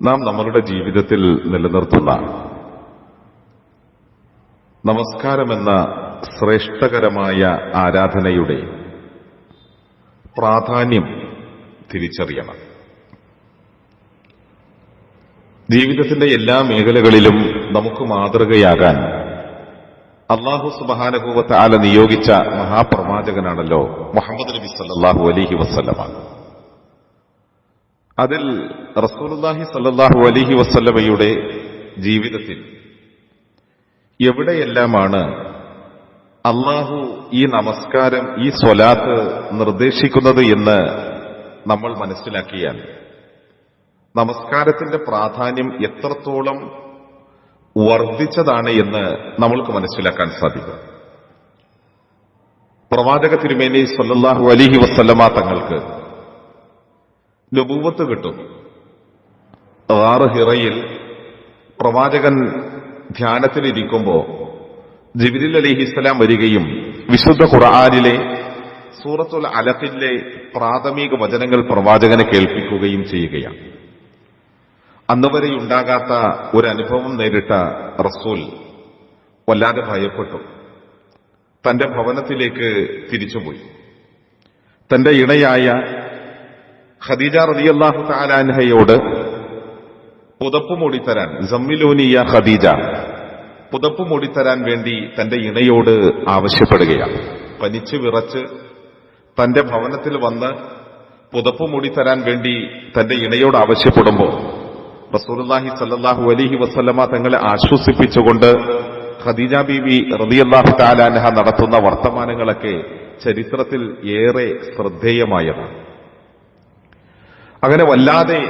നാം നമ്മളുടെ ജീവിതത്തിൽ നിലനിർത്തുന്ന നമസ്കാരമെന്ന ശ്രേഷ്ഠകരമായ ആരാധനയുടെ പ്രാധാന്യം തിരിച്ചറിയണം. ജീവിതത്തിന്റെ എല്ലാ മേഖലകളിലും നമുക്ക് മാതൃകയാകാൻ അള്ളാഹു സുബാനഹൂവത്ത് ആല നിയോഗിച്ച മഹാപ്രവാചകനാണല്ലോ മുഹമ്മദ് നബി സല്ലാഹു അലഹി വസ്ല്ലമാണ് അതിൽ റസൂലുല്ലാഹി സല്ലാഹു അലഹി വസ്ല്ലമയുടെ ജീവിതത്തിൽ എവിടെയെല്ലാമാണ് അള്ളാഹു ഈ നമസ്കാരം ഈ സ്വലാത്ത് നിർദ്ദേശിക്കുന്നത് എന്ന് നമ്മൾ മനസ്സിലാക്കിയാൽ നമസ്കാരത്തിന്റെ പ്രാധാന്യം എത്രത്തോളം വർദ്ധിച്ചതാണ് എന്ന് നമ്മൾക്ക് മനസ്സിലാക്കാൻ സാധിക്കും. പ്രവാചക തിരുമേനി സല്ലാഹു അലിഹി വസ്ലമ തങ്ങൾക്ക് നുപൂവത്ത് കിട്ടും. ആറ് ഹിറയിൽ പ്രവാചകൻ ധ്യാനത്തിലിരിക്കുമ്പോ ജിബിരിൽ അലിഹിസ്സലാം വരികയും വിശുദ്ധ ഖുർആാനിലെ സൂറത്തുൽ അലഖിലെ പ്രാഥമിക വചനങ്ങൾ പ്രവാചകനെ കേൾപ്പിക്കുകയും ചെയ്യുകയാണ്. അന്നുവരെ ഉണ്ടാകാത്ത ഒരു അനുഭവം നേരിട്ട റസൂൽ വല്ലാതെ ഭയപ്പെട്ടു. തന്റെ ഭവനത്തിലേക്ക് തിരിച്ചുപോയി. തന്റെ ഇണയായ ഖദീജ റതിയല്ലാഹു താലാൻഹയോട് പുതപ്പ് മൂടിത്തരാൻ ജമ്മിലൂനിയ ഖദീജ പുതപ്പ് മൂടിത്തരാൻ വേണ്ടി തന്റെ ഇണയോട് ആവശ്യപ്പെടുകയാണ്. പനിച്ചു വിറച്ച് തന്റെ ഭവനത്തിൽ വന്ന് പുതപ്പ് മൂടിത്തരാൻ വേണ്ടി തന്റെ ഇണയോട് ആവശ്യപ്പെടുമ്പോൾ റസൂലുല്ലാഹി സല്ലാഹു അലഹി വസ്ലമ തങ്ങളെ ആശ്വസിപ്പിച്ചുകൊണ്ട് ഖദീജ ബീവി റതിയല്ലാഹു താലാൻഹ നടത്തുന്ന വർത്തമാനങ്ങളൊക്കെ ചരിത്രത്തിൽ ഏറെ ശ്രദ്ധേയമായതാണ്. അങ്ങനെ വല്ലാതെ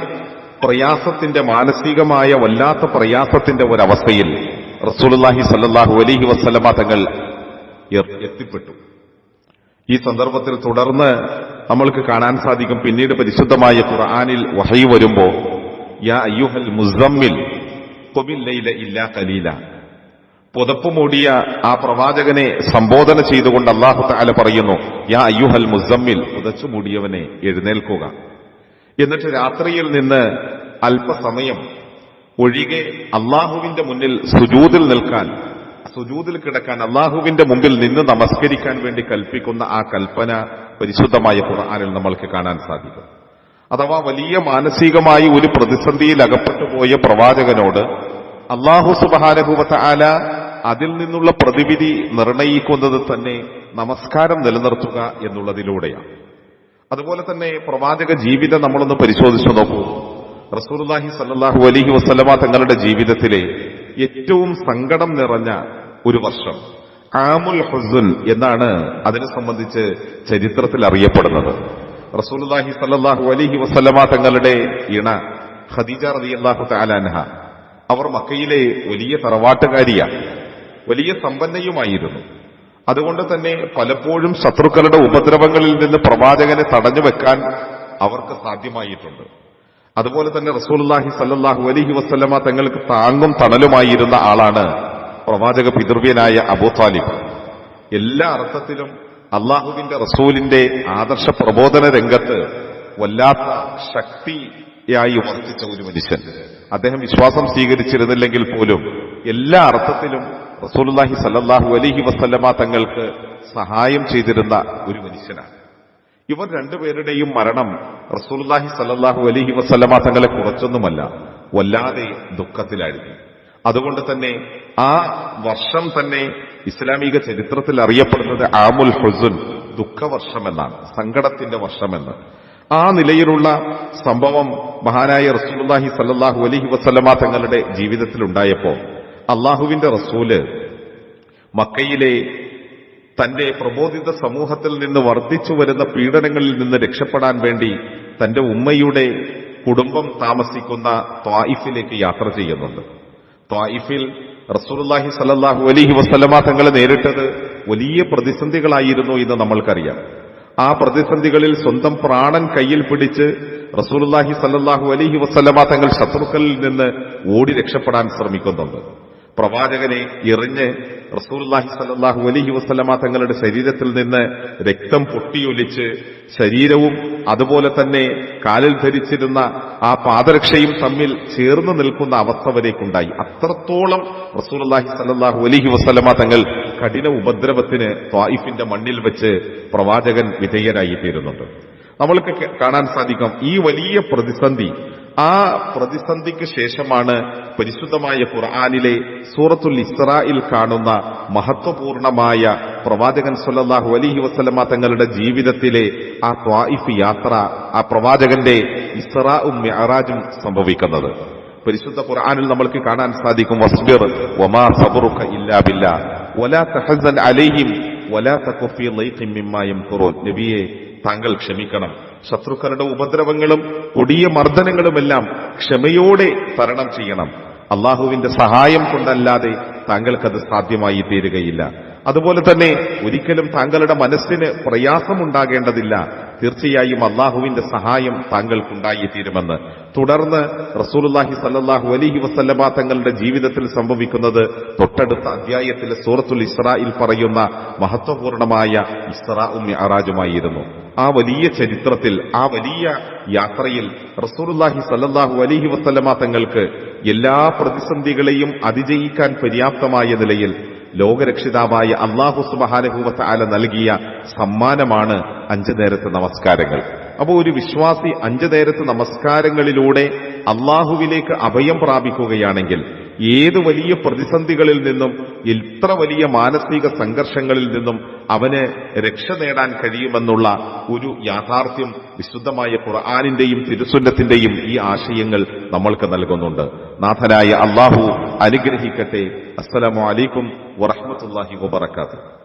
പ്രയാസത്തിന്റെ മാനസികമായ വല്ലാത്ത പ്രയാസത്തിന്റെ ഒരവസ്ഥയിൽ റസൂലുല്ലാഹി സല്ലാഹു അലഹി വസ്ലമ തങ്ങൾ എത്തിപ്പെട്ടു. ഈ സന്ദർഭത്തിൽ തുടർന്ന് നമ്മൾക്ക് കാണാൻ സാധിക്കും പിന്നീട് പരിശുദ്ധമായ ഖുർആാനിൽ വഹൈ വരുമ്പോ യാ അയ്യുഹൽ മുസമ്മിൽ ഇല്ലാ കലീല പുതപ്പ് മൂടിയ ആ പ്രവാചകനെ സംബോധന ചെയ്തുകൊണ്ട് അള്ളാഹു താല പറയുന്നു യാ അയ്യുഹൽ മുസമ്മിൽ പുതച്ചു മൂടിയവനെ എഴുന്നേൽക്കുക. എന്നിട്ട് രാത്രിയിൽ നിന്ന് അല്പസമയം ഒഴികെ അള്ളാഹുവിന്റെ മുന്നിൽ സുജൂതിൽ നിൽക്കാൻ സുജൂതിൽ കിടക്കാൻ അള്ളാഹുവിന്റെ മുമ്പിൽ നിന്ന് നമസ്കരിക്കാൻ വേണ്ടി കൽപ്പിക്കുന്ന ആ കൽപ്പന പരിശുദ്ധമായ ഖുർആാനിൽ നമ്മൾക്ക് കാണാൻ സാധിക്കും. അഥവാ വലിയ മാനസികമായി ഒരു പ്രതിസന്ധിയിൽ അകപ്പെട്ടു പോയ പ്രവാചകനോട് അള്ളാഹു സുബാനഹുവത്ത ആല അതിൽ നിന്നുള്ള പ്രതിവിധി നിർണയിക്കുന്നത് തന്നെ നമസ്കാരം നിലനിർത്തുക എന്നുള്ളതിലൂടെയാണ്. അതുപോലെ തന്നെ പ്രവാചക ജീവിതം നമ്മളൊന്ന് പരിശോധിച്ചു നോക്കൂ. റസൂർലാഹി സല്ലാഹു അലഹി വസ്ലമ തങ്ങളുടെ ജീവിതത്തിലെ ഏറ്റവും സങ്കടം നിറഞ്ഞ ഒരു വർഷം ആമുൽ ഹുസുൻ എന്നാണ് അതിനെ സംബന്ധിച്ച് ചരിത്രത്തിൽ അറിയപ്പെടുന്നത്. റസൂലുല്ലാഹി സല്ലാഹു അലഹി വസ്ലമ തങ്ങളുടെ ഇണ ഖദീജ റതി അള്ളാഹു താലാൻഹ അവർ മക്കയിലെ വലിയ തറവാട്ടുകാരിയാണ് വലിയ സമ്പന്നയുമായിരുന്നു. അതുകൊണ്ട് തന്നെ പലപ്പോഴും ശത്രുക്കളുടെ ഉപദ്രവങ്ങളിൽ നിന്ന് പ്രവാചകനെ തടഞ്ഞു വെക്കാൻ അവർക്ക് സാധ്യമായിട്ടുണ്ട്. അതുപോലെ തന്നെ റസൂൽഹി സല്ലാഹു അലഹി വസ്ലമ തങ്ങൾക്ക് താങ്ങും തണലുമായിരുന്ന ആളാണ് പ്രവാചക പിതൃവ്യനായ അബൂ താലിബ്. എല്ലാ അർത്ഥത്തിലും അള്ളാഹുവിന്റെ റസൂലിന്റെ ആദർശ പ്രബോധന രംഗത്ത് വല്ലാത്ത ശക്തിയായി വർത്തിച്ച ഒരു മനുഷ്യൻ. അദ്ദേഹം വിശ്വാസം സ്വീകരിച്ചിരുന്നില്ലെങ്കിൽ പോലും എല്ലാ അർത്ഥത്തിലും റസൂലുല്ലാഹി സല്ലാഹു അലഹി വസ്ല്ലമ തങ്ങൾക്ക് സഹായം ചെയ്തിരുന്ന ഒരു മനുഷ്യനാണ്. ഇവർ രണ്ടുപേരുടെയും മരണം റസൂലുല്ലാഹി സല്ലാഹു അലഹി വസ്ല്ലമ തങ്ങളെ കുറച്ചൊന്നുമല്ല വല്ലാതെ ദുഃഖത്തിലായിരുന്നു. അതുകൊണ്ട് തന്നെ ആ വർഷം തന്നെ ഇസ്ലാമിക ചരിത്രത്തിൽ അറിയപ്പെടുന്നത് ആമുൽ ഹുസുൻ ദുഃഖവർഷം എന്നാണ് സങ്കടത്തിന്റെ വർഷമെന്ന് ആ നിലയിലുള്ള സംഭവം മഹാനായ റസൂലുല്ലാഹി സല്ലാഹു അലഹി വസ്ലമ തങ്ങളുടെ ജീവിതത്തിൽ ഉണ്ടായപ്പോ അള്ളാഹുവിന്റെ റസൂൽ മക്കയിലെ തന്റെ പ്രബോധിത സമൂഹത്തിൽ നിന്ന് വർദ്ധിച്ചു വരുന്ന പീഡനങ്ങളിൽ നിന്ന് രക്ഷപ്പെടാൻ വേണ്ടി തന്റെ ഉമ്മയുടെ കുടുംബം താമസിക്കുന്ന ത്വായിഫിലേക്ക് യാത്ര ചെയ്യുന്നുണ്ട്. ത്വായിഫിൽ റസൂലുള്ളാഹി സലല്ലാഹു അലൈഹി വസ്ലമ തങ്ങളെ നേരിട്ടത് വലിയ പ്രതിസന്ധികളായിരുന്നു എന്ന് നമ്മൾക്കറിയാം. ആ പ്രതിസന്ധികളിൽ സ്വന്തം പ്രാണൻ കയ്യിൽ പിടിച്ച് റസൂലുള്ളാഹി സല്ലാഹു അലൈഹി വസ്ലമ തങ്ങൾ ശത്രുക്കളിൽ നിന്ന് ഓടി രക്ഷപ്പെടാൻ ശ്രമിക്കുന്നുണ്ട്. പ്രവാചകനെ എറിഞ്ഞ് റസൂലുള്ളാഹി സലാഹു അലഹി വസല്ലമ തങ്ങളുടെ ശരീരത്തിൽ നിന്ന് രക്തം പൊട്ടിയൊലിച്ച് ശരീരവും അതുപോലെ തന്നെ കാലിൽ ധരിച്ചിരുന്ന ആ പാദരക്ഷയും തമ്മിൽ ചേർന്ന് നിൽക്കുന്ന അവസ്ഥ വരേക്കുണ്ടായി. അത്രത്തോളം റസൂലുള്ളാഹി സലാഹു അലഹി വസല്ലമ തങ്ങൾ കഠിന ഉപദ്രവത്തിന് ത്വായിഫിന്റെ മണ്ണിൽ വെച്ച് പ്രവാചകൻ വിധേയനായി തീരുന്നുണ്ട് നമ്മൾക്ക് കാണാൻ സാധിക്കും ഈ വലിയ പ്രതിസന്ധി ആ പ്രതിസന്ധിക്ക് ശേഷമാണ് പരിശുദ്ധമായ ഖുർആാനിലെ സൂറത്തുൽ ഇസ്രായിൽ കാണുന്ന മഹത്വപൂർണമായ പ്രവാചകൻ സല്ലാഹു അലൈഹി വസ്ലമ തങ്ങളുടെ ജീവിതത്തിലെ ആ ത്വായിഫ് യാത്ര ആ പ്രവാചകന്റെ ഇസ്രാഉം മിഅറാജും സംഭവിക്കുന്നത്. പരിശുദ്ധ ഖുർആാനിൽ നമ്മൾക്ക് കാണാൻ സാധിക്കും വസ്ബിർ വമാ സബറുക ഇല്ലാ ബില്ലാ വലാ തഹസൻ അലൈഹിം വലാ തകു ഫീ ളൈഖിൻ മിമ്മാ യംകുറൂൻ നബിയെ താങ്കൾ ക്ഷമിക്കണം. ശത്രുക്കളുടെ ഉപദ്രവങ്ങളും കൊടിയ മർദ്ദനങ്ങളുമെല്ലാം ക്ഷമയോടെ തരണം ചെയ്യണം. അള്ളാഹുവിന്റെ സഹായം കൊണ്ടല്ലാതെ താങ്കൾക്കത് സാധ്യമായി തീരുകയില്ല. അതുപോലെ തന്നെ ഒരിക്കലും താങ്കളുടെ മനസ്സിന് പ്രയാസമുണ്ടാകേണ്ടതില്ല. തീർച്ചയായും അള്ളാഹുവിന്റെ സഹായം താങ്കൾക്കുണ്ടായി തീരുമെന്ന് തുടർന്ന് റസൂലുള്ളാഹി സല്ലാഹു അലഹി വസല്ലമ തങ്ങളുടെ ജീവിതത്തിൽ സംഭവിക്കുന്നത് തൊട്ടടുത്ത അധ്യായത്തിലെ സൂറത്തുൽ ഇസ്രായിൽ പറയുന്ന മഹത്വപൂർണമായ ഇസ്രാ ഉമ്മി അറാജുമായിരുന്നു ആ വലിയ ചരിത്രത്തിൽ ആ വലിയ യാത്രയിൽ റസൂലുള്ളാഹി സല്ലാഹു അലഹി വസല്ലമ തങ്ങൾക്ക് എല്ലാ പ്രതിസന്ധികളെയും അതിജയിക്കാൻ പര്യാപ്തമായ നിലയിൽ ലോകരക്ഷിതാവായ അള്ളാഹു സുബഹാനുഭൂവത്ത ആല നൽകിയ സമ്മാനമാണ് അഞ്ചു നേരത്തെ നമസ്കാരങ്ങൾ. അപ്പോൾ ഒരു വിശ്വാസി അഞ്ചു നേരത്തെ നമസ്കാരങ്ങളിലൂടെ അള്ളാഹുവിലേക്ക് അഭയം പ്രാപിക്കുകയാണെങ്കിൽ ഏത് വലിയ പ്രതിസന്ധികളിൽ നിന്നും എത്ര വലിയ മാനസിക സംഘർഷങ്ങളിൽ നിന്നും അവന് രക്ഷ നേടാൻ കഴിയുമെന്നുള്ള ഒരു യാഥാർത്ഥ്യം വിശുദ്ധമായ ഖുർആാനിന്റെയും തിരുസുന്നത്തിന്റെയും ഈ ആശയങ്ങൾ നമ്മൾക്ക് നൽകുന്നുണ്ട്. നാഥനായ അള്ളാഹു അനുഗ്രഹിക്കട്ടെ. അസ്സലാമു അലൈക്കും വറഹ്മത്തുള്ളാഹി വബറകാതുഹു.